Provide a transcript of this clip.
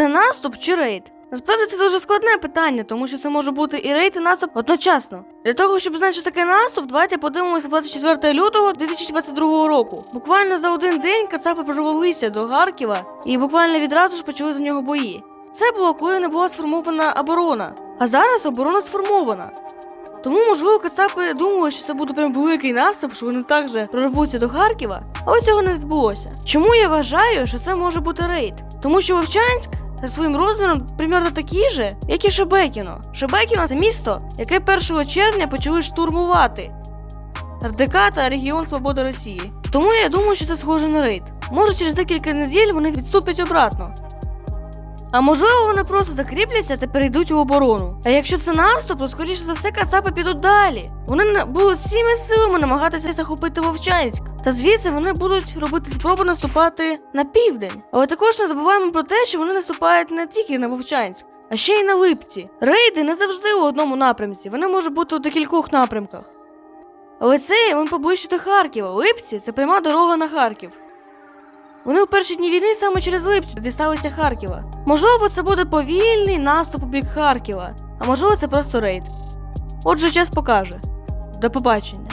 Це наступ чи рейд? Насправді це дуже складне питання, тому що це може бути і рейд, і наступ одночасно. Для того, щоб знати, що таке наступ, давайте подивимося 24 лютого 2022 року. Буквально за один день Кацапи прорвалися до Харкова і буквально відразу ж почали за нього бої. Це було коли не була сформована оборона. А зараз оборона сформована. Тому, можливо, Кацапи думали, що це буде прям великий наступ, що вони також прорвуться до Харкова, але цього не відбулося. Чому я вважаю, що це може бути рейд? Тому що Вовчанськ за своїм розміром примерно такі же, як і Шебекіно. Шебекіно це місто, яке 1 червня почали штурмувати РДК та Регіон Свободи Росії. Тому я думаю, що це схоже на рейд. Може, через декілька неділь вони відступлять обратно. А можливо, вони просто закріпляться та перейдуть у оборону. А якщо це наступ, то скоріше за все кацапи підуть далі. Вони будуть всіми силами намагатися захопити Вовчанськ. Та звідси вони будуть робити спроби наступати на південь. Але також не забуваємо про те, що вони наступають не тільки на Вовчанськ, а ще й на Липці. Рейди не завжди у одному напрямці, вони можуть бути у декількох напрямках. Але це він поближче до Харкова. Липці це пряма дорога на Харків. Вони у перші дні війни саме через Липці дісталися Харкова. Можливо, це буде повільний наступ у бік Харкова, а можливо, це просто рейд. Отже, час покаже. До побачення.